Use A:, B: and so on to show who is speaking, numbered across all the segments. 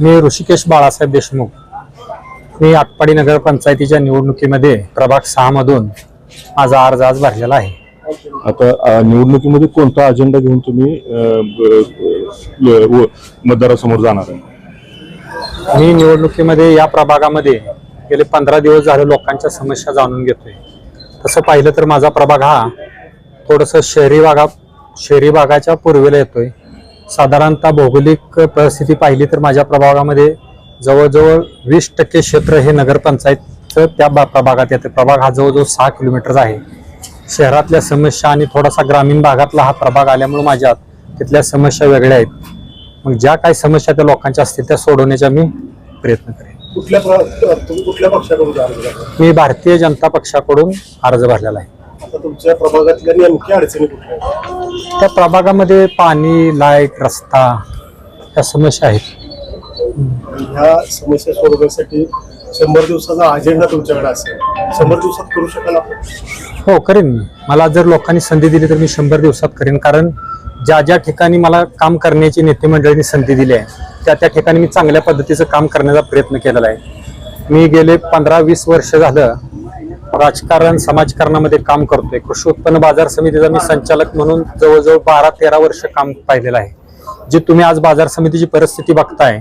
A: मी ऋषिकेश बाळासाहेब देशमुख. मी आटपाडी नगर पंचायतीच्या निवडणुकीमध्ये प्रभाग सहा मधून माझा अर्ज आज भरलेला आहे.
B: आता निवडणुकीमध्ये कोणता अजेंडा घेऊन तुम्ही मतदारासमोर जाणार आहे?
A: मी निवडणुकीमध्ये या प्रभागामध्ये गेले पंधरा दिवस झाले लोकांच्या समस्या जाणून घेतोय. तसं पाहिलं तर माझा प्रभाग हा थोडंसं शहरी भागा शहरी भागाच्या पूर्वेला येतोय. साधारणतः भौगोलिक परिस्थिती पाहिली तर माझ्या प्रभागामध्ये जवळजवळ वीस टक्के क्षेत्र हे नगरपंचायतचं त्या बा- प्रभागात येते. प्रभाग हा जवळजवळ सहा किलोमीटरचा आहे. शहरातल्या समस्या आणि थोडासा ग्रामीण भागातला हा प्रभाग आल्यामुळे माझ्या तिथल्या समस्या वेगळ्या आहेत. मग ज्या काही समस्या त्या लोकांच्या असतील त्या सोडवण्याचा मी प्रयत्न करेन.
C: कुठल्या कुठल्या पक्षाकडून?
A: मी भारतीय जनता पक्षाकडून अर्ज भरलेला आहे.
C: आता तुमच्या प्रभागातल्या नेमक्या अडचणी कुठल्या आहेत?
A: त्या प्रभागामध्ये पाणी लाइट रस्ता ह्या समस्या आहेत.
C: ह्या समस्या सोडवण्यासाठी शंभर दिवसाचा अजेंडा तुमच्याकडे असेल. शंभर दिवसात करू शकाल आपण?
A: हो करेन मी. मला जर लोकांनी संधी दिली तर मी शंभर दिवसात करेन. कारण ज्या ज्या ठिकाणी मला काम करण्याची नेते मंडळींनी संधी दिली आहे त्या त्या ठिकाणी मी चांगल्या पद्धतीचं काम करण्याचा प्रयत्न केलेला आहे. मी गेले पंधरा वीस वर्ष झालं राजकारण समाजकारणामध्ये काम करतोय. कृषी उत्पन्न बाजार समितीचा मी संचालक म्हणून जवळजवळ बारा तेरा वर्ष काम पाहिलेलं आहे. जे तुम्ही आज बाजार समितीची परिस्थिती बघताय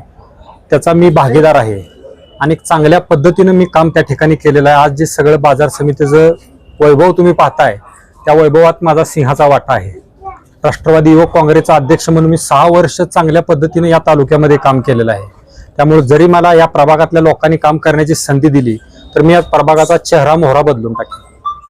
A: त्याचा मी भागीदार आहे. आणि चांगल्या पद्धतीनं मी काम त्या ठिकाणी केलेलं आहे. आज जे सगळं बाजार समितीचं वैभव तुम्ही पाहताय त्या वैभवात माझा सिंहाचा वाटा आहे. राष्ट्रवादी युवक काँग्रेसचा अध्यक्ष म्हणून मी सहा वर्ष चांगल्या पद्धतीने या तालुक्यामध्ये काम केलेलं आहे. त्यामुळे जरी मला या प्रभागातल्या लोकांनी काम करण्याची संधी दिली तर मी आज प्रभागाचा चेहरा मोहरा बदलून टाकेन.